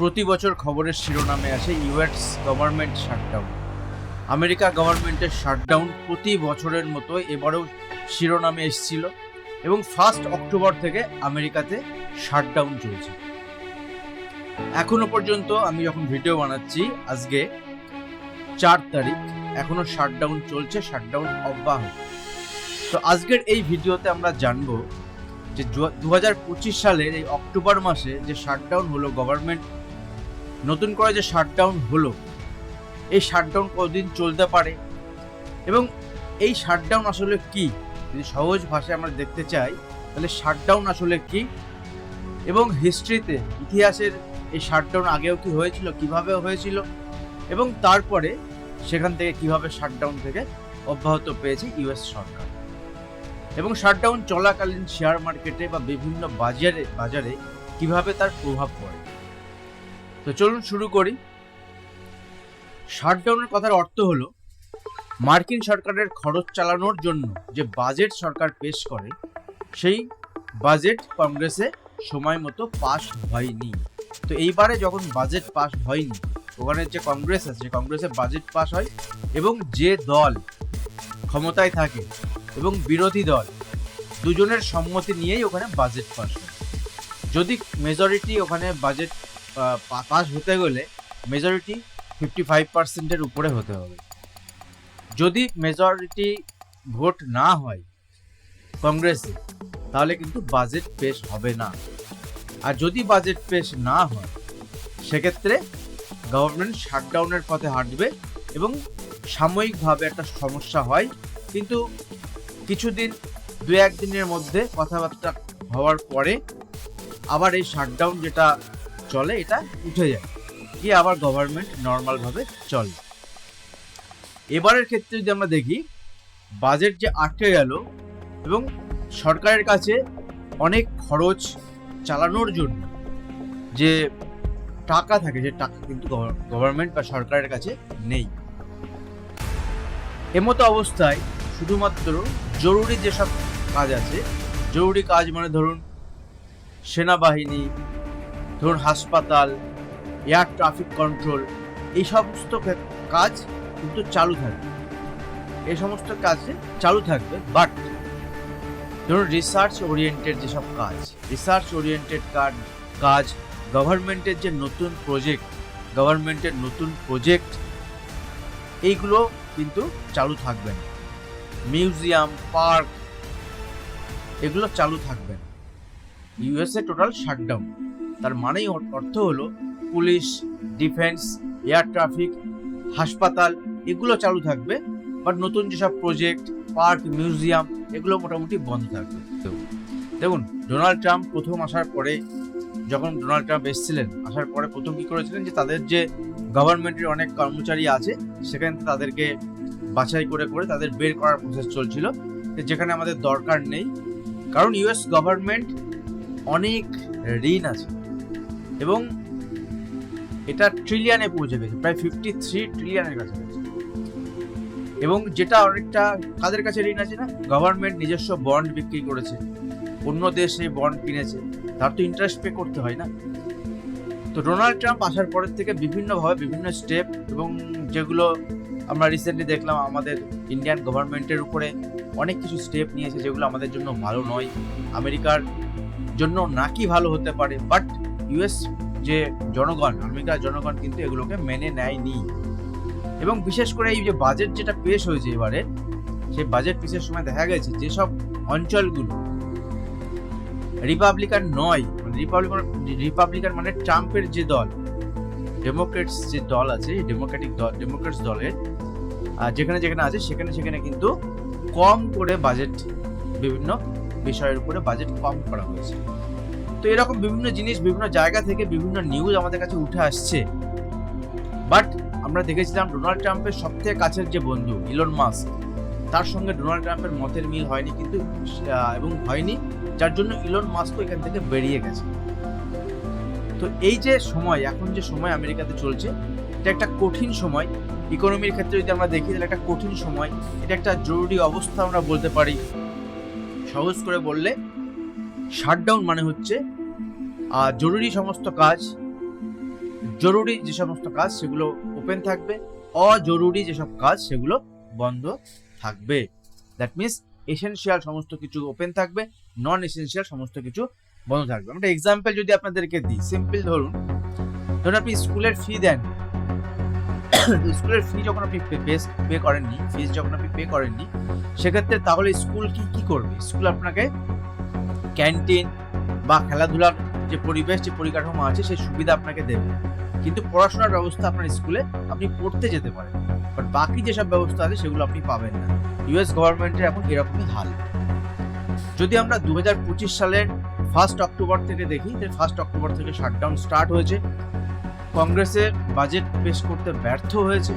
প্রতি বছর খবরের শিরোনামে আসে ইউএস গভর্নমেন্ট শাটডাউন। আমেরিকা গভর্নমেন্টের শাটডাউন প্রতি বছরের মতো এবারেও শিরোনামে এসেছিল এবং ফার্স্ট অক্টোবর থেকে আমেরিকাতে শাটডাউন চলছে। এখনও পর্যন্ত আমি যখন ভিডিও বানাচ্ছি, আজকে চার তারিখ, এখনও শাটডাউন চলছে, শাটডাউন অব্যাহত। তো আজকের এই ভিডিওতে আমরা জানব যে দু হাজার পঁচিশ সালের এই অক্টোবর মাসে যে শাটডাউন হলো গভর্নমেন্ট নতুন করে যে শাটডাউন হলো, এই শাটডাউন কতদিন চলতে পারে? এবং এই শাটডাউন আসলে কি? যদি সহজ ভাষায় আমরা দেখতে চাই, তাহলে শাটডাউন আসলে কি? এবং হিস্ট্রিতে ইতিহাসের এই শাটডাউন আগেও কি হয়েছিল, কীভাবে হয়েছিল? এবং তারপরে সেখান থেকে কীভাবে শাটডাউন থেকে অব্যাহত পেয়েছে ইউএস সরকার? এবং শাটডাউন চলাকালীন শেয়ার মার্কেটে বা বিভিন্ন বাজারে বাজারে কীভাবে তার প্রভাব পড়ে? তো চলুন শুরু করি। শাটডাউনের কথার অর্থ হলো, মার্কিন সরকারের খরচ চালানোর জন্য যে বাজেট সরকার পেশ করে, সেই বাজেট কংগ্রেসে সময় মতো পাস হয়নি। তো এইবারে যখন বাজেট পাস হয়নি, ওখানে যে কংগ্রেস আছে কংগ্রেসে বাজেট পাস হয় এবং যে দল ক্ষমতায় থাকে এবং বিরোধী দল, দুজনের সম্মতি নিয়েই ওখানে বাজেট পাস হয়। যদি মেজরিটি ওখানে বাজেট পাস হতে গেলে মেজরিটি ফিফটি ফাইভ পার্সেন্টের উপরে হতে হবে। যদি মেজরিটি ভোট না হয় কংগ্রেসে তাহলে কিন্তু বাজেট পেশ হবে না। আর যদি বাজেট পেশ না হয়, সেক্ষেত্রে গভর্নমেন্ট শাটডাউনের পথে হাঁটবে এবং সাময়িকভাবে একটা সমস্যা হয়। কিন্তু কিছুদিন দু একদিনের মধ্যে কথাবার্তা হওয়ার পরে আবার এই শাটডাউন যেটা চলে এটা? উঠে যায়। গিয়ে আবার গভর্নমেন্ট নর্মালভাবে চলে। এবারের ক্ষেত্রে যদি আমরা দেখি বাজেট যে আটকে গেল এবং সরকারের কাছে অনেক খরচ চালানোর জন্য যে টাকা থাকে যে টাকা কিন্তু গভর্নমেন্ট বা সরকারের কাছে নেই। এমতো অবস্থায় শুধুমাত্র জরুরি যেসব কাজ আছে জরুরি কাজ মানে ধরুন সেনাবাহিনী ধরুন হাসপাতাল এয়ার ট্রাফিক কন্ট্রোল এই সমস্ত কাজ কিন্তু চালু থাকবে। এই সমস্ত কাজে চালু থাকবে বাট ধরুন রিসার্চ ওরিয়েন্টেড যেসব কাজ রিসার্চ ওরিয়েন্টেড কাজ কাজ গভর্নমেন্টের যে নতুন প্রজেক্ট গভর্নমেন্টের নতুন প্রজেক্ট এইগুলো কিন্তু চালু থাকবে না। মিউজিয়াম পার্ক এগুলো চালু থাকবে না। ইউএসএ টোটাল শাটডাউন তার মানেই অর্থ হলো পুলিশ, ডিফেন্স, এয়ার ট্রাফিক, হাসপাতাল, এগুলো চালু থাকবে। বাট নতুন যেসব প্রজেক্ট, পার্ক, মিউজিয়াম, এগুলো মোটামুটি বন্ধ থাকবে। দেখুন, ডোনাল্ড ট্রাম্প প্রথম আসার পরে যখন ডোনাল্ড ট্রাম্প এসেছিলেন, আসার পরে প্রথম কী করেছিলেন যে তাদের যে গভর্নমেন্টের অনেক কর্মচারী আছে, সেখানে তাদেরকে বাছাই করে করে তাদের বের করার প্রসেস চলছিল। যেখানে আমাদের দরকার নেই। কারণ ইউএস গভর্নমেন্ট অনেক ঋণ আছে। এবং এটা ট্রিলিয়নে পৌঁছে গেছে, প্রায় ফিফটি থ্রি ট্রিলিয়নের কাছাকাছি। এবং যেটা অনেকটা কাদের কাছে ঋণ আছে না? গভর্নমেন্ট নিজস্ব বন্ড বিক্রি করেছে, অন্য দেশ বন্ড কিনেছে, তার তো ইন্টারেস্ট পে করতে হয় না। তো ডোনাল্ড ট্রাম্প আসার পরের থেকে বিভিন্নভাবে বিভিন্ন স্টেপ এবং যেগুলো আমরা রিসেন্টলি দেখলাম আমাদের ইন্ডিয়ান গভর্নমেন্টের উপরে অনেক কিছু স্টেপ নিয়েছে যেগুলো আমাদের জন্য ভালো নয়। আমেরিকার জন্য নাকি ভালো হতে পারে বাট ইউএস যে জনগণ, আমেরিকার জনগণ কিন্তু এগুলোকে মেনে নেয়নি। এবং বিশেষ করে এই যে বাজেট যেটা পেশ হয়েছে এবারে, সেই বাজেট পেশের সময় দেখা গেছে যেসব অঞ্চলগুলো রিপাবলিকান নয় রিপাবলিকান রিপাবলিকান মানে ট্রাম্পের যে দল ডেমোক্রেটস যে দল আছে ডেমোক্রেটিক দল ডেমোক্রেটস দলের যেখানে যেখানে আছে, সেখানে সেখানে কিন্তু কম করে বাজেট বিভিন্ন বিষয়ের উপরে বাজেট কম করা হয়েছে। তো এরকম বিভিন্ন জিনিস, বিভিন্ন জায়গা থেকে বিভিন্ন নিউজ আমাদের কাছে উঠে আসছে। বাট আমরা দেখেছিলাম ডোনাল্ড ট্রাম্পের সব থেকে কাছের যে বন্ধু ইলন মাস্ক তার সঙ্গে ডোনাল্ড ট্রাম্পের মতের মিল হয়নি কিন্তু এবং হয়নি, যার জন্য ইলন মাস্কও এখান থেকে বেরিয়ে গেছে। তো এই যে সময়, এখন যে সময় আমেরিকাতে চলছে, এটা একটা কঠিন সময়। ইকোনমির ক্ষেত্রে যদি আমরা দেখি, তাহলে একটা কঠিন সময়। এটা একটা জরুরি অবস্থা আমরা বলতে পারি। সহজ করে বললে শাটডাউন মানে হচ্ছে আর জরুরি সমস্ত কাজ, জরুরি যে সমস্ত কাজ সেগুলো ওপেন থাকবে, অজরুরি যেসব কাজ সেগুলো বন্ধ থাকবে। দ্যাট মিনস এসেনশিয়াল সমস্ত কিছু ওপেন থাকবে নন এসেনশিয়াল সমস্ত কিছু বন্ধ থাকবে। একটা এক্সাম্পল যদি আপনাদেরকে দিই সিম্পল ধরুন ধরুন আপনি স্কুলের ফি দেন। স্কুলের ফি যখন আপনি পে করেননি ফিজ যখন আপনি পে করেননি, সেক্ষেত্রে তাহলে স্কুল কি কি করবে? স্কুল আপনাকে ক্যান্টিন বা খেলাধুলার যে পরিবেশ, যে পরিকাঠামো আছে, সেই সুবিধা আপনাকে দেবে। কিন্তু পড়াশোনার ব্যবস্থা আপনার স্কুলে আপনি পড়তে যেতে পারেন। বাট বাকি যেসব ব্যবস্থা আছে, সেগুলো আপনি পাবেন না। ইউএস গভর্নমেন্টের এখন এরকমই হাল। যদি আমরা দু হাজার পঁচিশ সালের ফার্স্ট অক্টোবর থেকে দেখি যে ফার্স্ট অক্টোবর থেকে শাটডাউন স্টার্ট হয়েছে। কংগ্রেসে বাজেট পেশ করতে ব্যর্থ হয়েছে।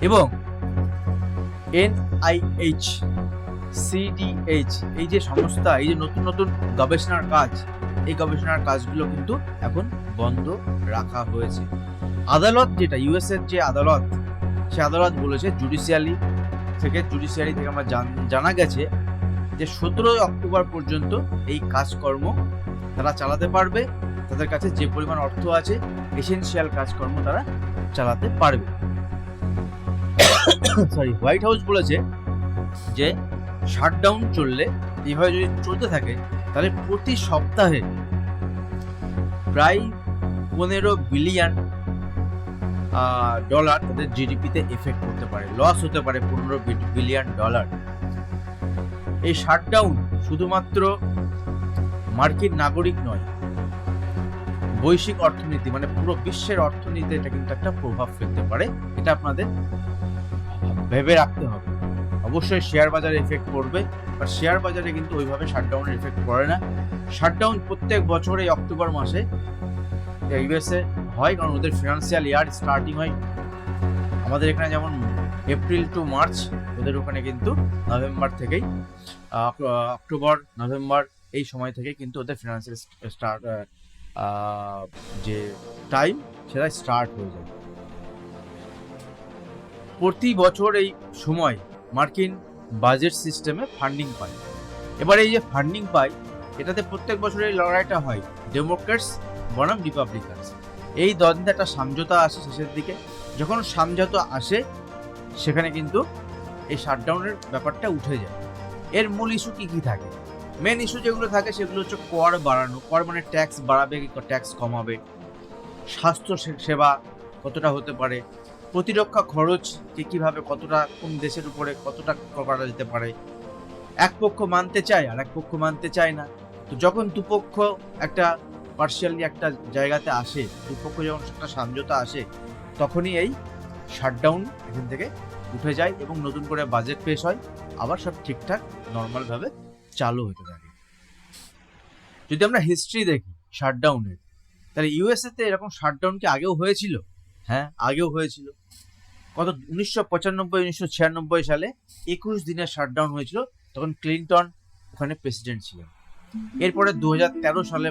এবং এনআইএইচ সিডিএইচ এই যে সংস্থা, এই যে নতুন নতুন গবেষণার কাজ, এই গবেষণার কাজগুলো কিন্তু এখন বন্ধ রাখা হয়েছে। আদালত যেটা ইউএস এর যে আদালত, সে আদালত বলেছে জুডিশিয়ালি থেকে জুডিশিয়ারি থেকে আমার জান- গেছে যে সতেরোই অক্টোবর পর্যন্ত এই কাজকর্ম তারা চালাতে পারবে, তাদের কাছে যে পরিমাণ অর্থ আছে এসেনশিয়াল কাজকর্ম তারা চালাতে পারবে। সরি হোয়াইট হাউস বলেছে যে শাটডাউন চললে এইভাবে যদি চলতে থাকে, তাহলে প্রতি সপ্তাহে প্রায় পনেরো বিলিয়ন ডলার তাদের জিডিপিতে এফেক্ট করতে পারে লস হতে পারে পনেরো বিলিয়ন ডলার। এই শাটডাউন শুধুমাত্র মার্কিন নাগরিক নয়, বৈশ্বিক অর্থনীতি মানে পুরো বিশ্বের অর্থনীতিতে এটা কিন্তু একটা প্রভাব ফেলতে পারে, এটা আপনাদের ভেবে রাখতে হবে। অবশ্যই শেয়ার বাজারে এফেক্ট পড়বে বা শেয়ার বাজারে কিন্তু ওইভাবে শাটডাউনের এফেক্ট পড়ে না। শাটডাউন প্রত্যেক বছর এই অক্টোবর মাসে ইউএসএ হয়, কারণ ওদের ফিনান্সিয়াল ইয়ার স্টার্টিং হয় আমাদের এখানে যেমন এপ্রিল টু মার্চ ওদের ওখানে কিন্তু নভেম্বর থেকেই অক্টোবর নভেম্বর এই সময় থেকে কিন্তু ওদের ফিনান্সিয়াল স্টার্ট যে টাইম সেটা স্টার্ট হয়ে যায়। প্রতি বছর এই সময় মার্কিন বাজেট সিস্টেমে ফান্ডিং পায়। এবার এই যে ফান্ডিং পায়, এটাতে প্রত্যেক বছর এই লড়াইটা হয় ডেমোক্রেটস বনাম রিপাবলিকানস। এই দ্বন্দ্বে একটা সমঝোতা আসে শেষের দিকে। যখন সামঝোতা আসে, সেখানে কিন্তু এই শাটডাউনের ব্যাপারটা উঠে যায়। এর মূল ইস্যু কী কী থাকে? মেন ইস্যু যেগুলো থাকে, সেগুলো হচ্ছে কর বাড়ানো। কর মানে ট্যাক্স বাড়াবে কি ট্যাক্স কমাবে। স্বাস্থ্য সেবা কতটা হতে পারে? প্রতিরক্ষা খরচ কে কীভাবে কতটা, কোন দেশের উপরে কতটা করা যেতে পারে? এক পক্ষ মানতে চায় আর এক পক্ষ মানতে চায় না। তো যখন দুপক্ষ একটা পার্শিয়ালি একটা জায়গাতে আসে, দুপক্ষ যখন একটা সমঝোতা আসে, তখনই এই শাটডাউন এখান থেকে উঠে যায় এবং নতুন করে বাজেট পেশ হয়। আবার সব ঠিকঠাক নর্মালভাবে চালু হতে থাকে। যদি আমরা হিস্ট্রি দেখি শাটডাউনের তাহলে ইউএসএ তে এরকম শাটডাউন কি আগেও হয়েছিল? হ্যাঁ। আগেও হয়েছিল। কত? উনিশশো পঁচানব্বই, উনিশশো ছিয়ানব্বই সালে একুশ দিনের শাটডাউন হয়েছিল। তখন ক্লিন্টন ওখানে প্রেসিডেন্ট ছিলেন। এরপরে দু তেরো সালে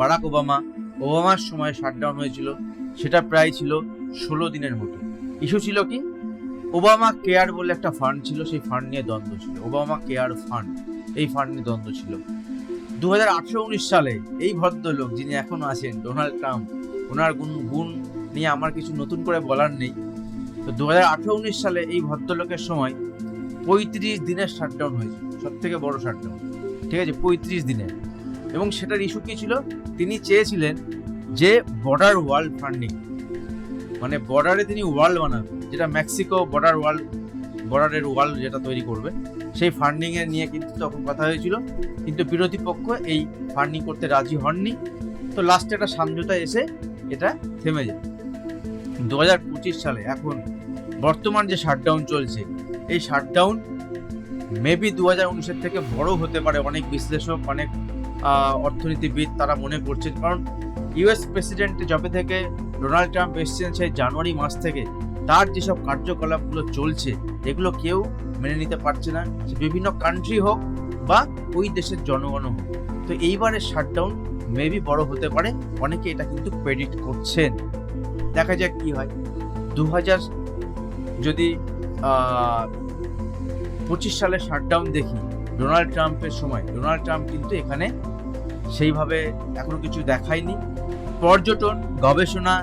বারাক ওবামা, ওবামার সময় শাটডাউন হয়েছিল। সেটা প্রায় ছিল ষোলো দিনের মতো। ইস্যু ছিল কি? ওবামা কেয়ার বলে একটা ফান্ড ছিল, সেই ফান্ড নিয়ে দ্বন্দ্ব ছিল। ওবামা কেয়ার ফান্ড এই ফান্ড নিয়ে দ্বন্দ্ব ছিল। দু হাজার সালে এই ভদ্রলোক যিনি এখন আছেন ডোনাল্ড ট্রাম্প ওনার গুণ গুণ নিয়ে আমার কিছু নতুন করে বলার নেই। তো দু হাজার আঠেরো উনিশ সালে এই ভদ্রলোকের সময় পঁয়ত্রিশ দিনের শাটডাউন হয়েছে সব থেকে বড় শাটডাউন ঠিক আছে, পঁয়ত্রিশ দিনের। এবং সেটার ইস্যু কী ছিল? তিনি চেয়েছিলেন যে বর্ডার ওয়ার্ল্ড ফান্ডিং মানে বর্ডারে তিনি ওয়ার্ল্ড বানাবেন, যেটা মেক্সিকো বর্ডার ওয়ার্ল্ড বর্ডারের ওয়ার্ল্ড যেটা তৈরি করবে, সেই ফান্ডিং এর নিয়ে কিন্তু তখন কথা হয়েছিল। কিন্তু বিরোধী পক্ষ এই ফান্ডিং করতে রাজি হননি। তো লাস্টে একটা সমঝোতা এসে এটা থেমে যায়। দু হাজার পঁচিশ সালে এখন বর্তমান যে শাটডাউন চলছে, এই শাটডাউন মেবি দু হাজার উনিশের থেকে বড় হতে পারে অনেক বিশ্লেষক, অনেক অর্থনীতিবিদ তারা মনে করছেন। কারণ ইউএস প্রেসিডেন্ট যবে থেকে ডোনাল্ড ট্রাম্প এসেছেন সেই জানুয়ারি মাস থেকে, তার যেসব কার্যকলাপগুলো চলছে, এগুলো কেউ মেনে নিতে পারছে না। বিভিন্ন কান্ট্রি হোক বা ওই দেশের জনগণ হোক। তো এইবারের শাটডাউন মেবি বড় হতে পারে, অনেকে এটা কিন্তু প্রেডিক্ট করছেন। দেখা যাক কি হয়। দু হাজার যদি পঁচিশ সালে শাটডাউন দেখি ডোনাল্ড ট্রাম্পের সময় ডোনাল্ড ট্রাম্প কিন্তু এখানে সেইভাবে এখনও কিছু দেখায়নি। পর্যটন, গবেষণা,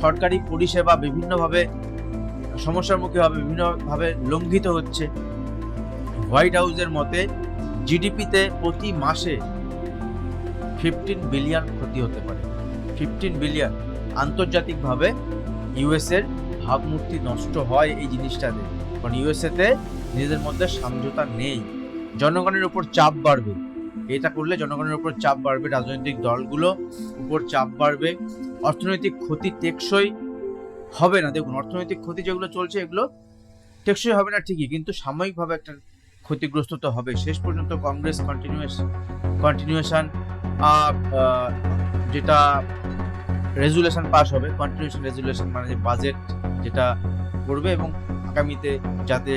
সরকারি পরিষেবা বিভিন্নভাবে, সমস্যার মুখে হবে বিভিন্নভাবে লঙ্ঘিত হচ্ছে। হোয়াইট হাউসের মতে জিডিপিতে প্রতি মাসে ফিফটিন বিলিয়ন ক্ষতি হতে পারে। ফিফটিন বিলিয়ন আন্তর্জাতিকভাবে ইউএসের ভাবমূর্তি নষ্ট হয় এই জিনিসটাতে। কারণ ইউএসএতে নিজেদের মধ্যে সমঝোতা নেই। জনগণের উপর চাপ বাড়বে। এটা করলে জনগণের উপর চাপ বাড়বে, রাজনৈতিক দলগুলো উপর চাপ বাড়বে। অর্থনৈতিক ক্ষতি টেকসই হবে না। দেখুন, অর্থনৈতিক ক্ষতি যেগুলো চলছে, এগুলো টেকসই হবে না ঠিকই, কিন্তু সাময়িকভাবে একটা ক্ষতিগ্রস্ত তো হবে। শেষ পর্যন্ত কংগ্রেস কন্টিনিউয়াস কন্টিনিউয়েশন যেটা রেজুলেশন পাস হবে কন্টিনিউশন রেজুলেশন মানে যে বাজেট যেটা করবে এবং আগামীতে যাতে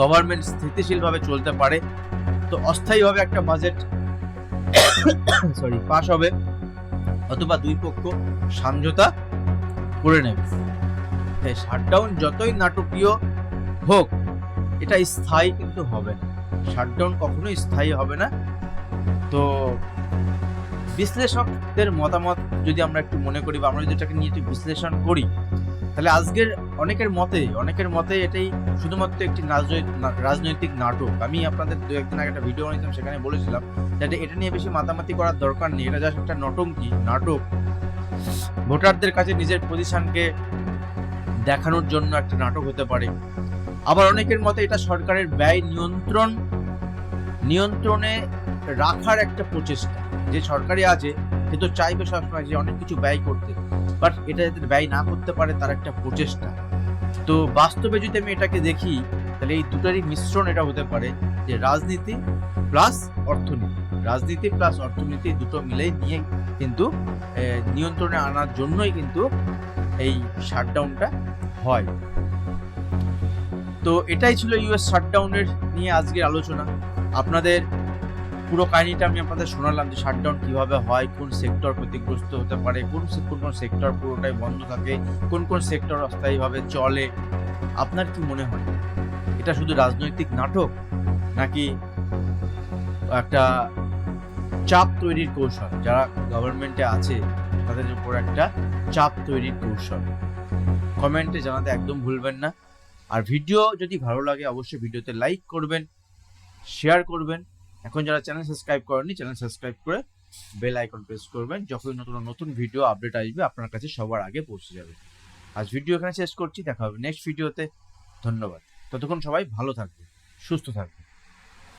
গভর্নমেন্ট স্থিতিশীলভাবে চলতে পারে। তো অস্থায়ীভাবে একটা বাজেট সরি পাস হবে অথবা দুই পক্ষ সমঝোতা করে নেবে। তাই শাটডাউন যতই নাটকীয় হোক, এটা স্থায়ী কিন্তু হবে না। শাটডাউন কখনোই স্থায়ী হবে না। তো বিশ্লেষকদের মতামত যদি আমরা একটু মনে করি বা আমরা যদি এটাকে নিয়ে একটু বিশ্লেষণ করি, তাহলে আজকের অনেকের মতে অনেকের মতে এটাই শুধুমাত্র একটি রাজনৈতিক নাটক। আমি আপনাদের দু, একদিন আগে একটা ভিডিও বানিয়েছিলাম, সেখানে বলেছিলাম যাতে এটা নিয়ে বেশি মাতামাতি করার দরকার নেই। এটা জাস্ট একটা নটঙ্কি নাটক। ভোটারদের কাছে নিজের পজিশনকে দেখানোর জন্য একটা নাটক হতে পারে। আবার অনেকের মতে এটা সরকারের ব্যয় নিয়ন্ত্রণ, নিয়ন্ত্রণে রাখার একটা প্রচেষ্টা। যে সরকারি আছে, সে তো চাইবে সবসময় যে অনেক কিছু ব্যয় করতে। বাট এটা যাতে ব্যয় না করতে পারে, তার একটা প্রচেষ্টা। তো বাস্তবে যদি আমি এটাকে দেখি, তাহলে এই দুটারই মিশ্রণ এটা হতে পারে যে রাজনীতি প্লাস অর্থনীতি। রাজনীতি প্লাস অর্থনীতি দুটো মিলেই নিয়ে কিন্তু নিয়ন্ত্রণে আনার জন্যই কিন্তু এই শাটডাউনটা হয়। তো এটাই ছিল ইউএস শাটডাউনের নিয়ে আজকের আলোচনা। আপনাদের পুরো কাহিনীটা আমি আপনাদের শোনালাম যে শাটডাউন কীভাবে হয়, কোন সেক্টর ক্ষতিগ্রস্ত হতে পারে, কোন কোন কোন সেক্টর পুরোটাই বন্ধ থাকে, কোন কোন সেক্টর অস্থায়ীভাবে চলে। আপনার কি মনে হয়? এটা শুধু রাজনৈতিক নাটক, নাকি একটা চাপ তৈরির কৌশল? যারা গভর্নমেন্টে আছে, তাদের উপর একটা চাপ তৈরির কৌশল। কমেন্টে জানাতে একদম ভুলবেন না। আর ভিডিও যদি ভালো লাগে, অবশ্যই ভিডিওতে লাইক করবেন শেয়ার করবেন। এখন যারা চ্যানেল সাবস্ক্রাইব করেননি চ্যানেল সাবস্ক্রাইব করে বেল আইকন প্রেস করবেন। যখন নতুন নতুন ভিডিও আপডেট আসবে, আপনার কাছে সবার আগে পৌঁছে যাবে। আজ ভিডিও এখানে শেষ করছি, দেখা হবে নেক্সট ভিডিওতে ধন্যবাদ। ততক্ষণ সবাই ভালো থাকবে সুস্থ থাকবে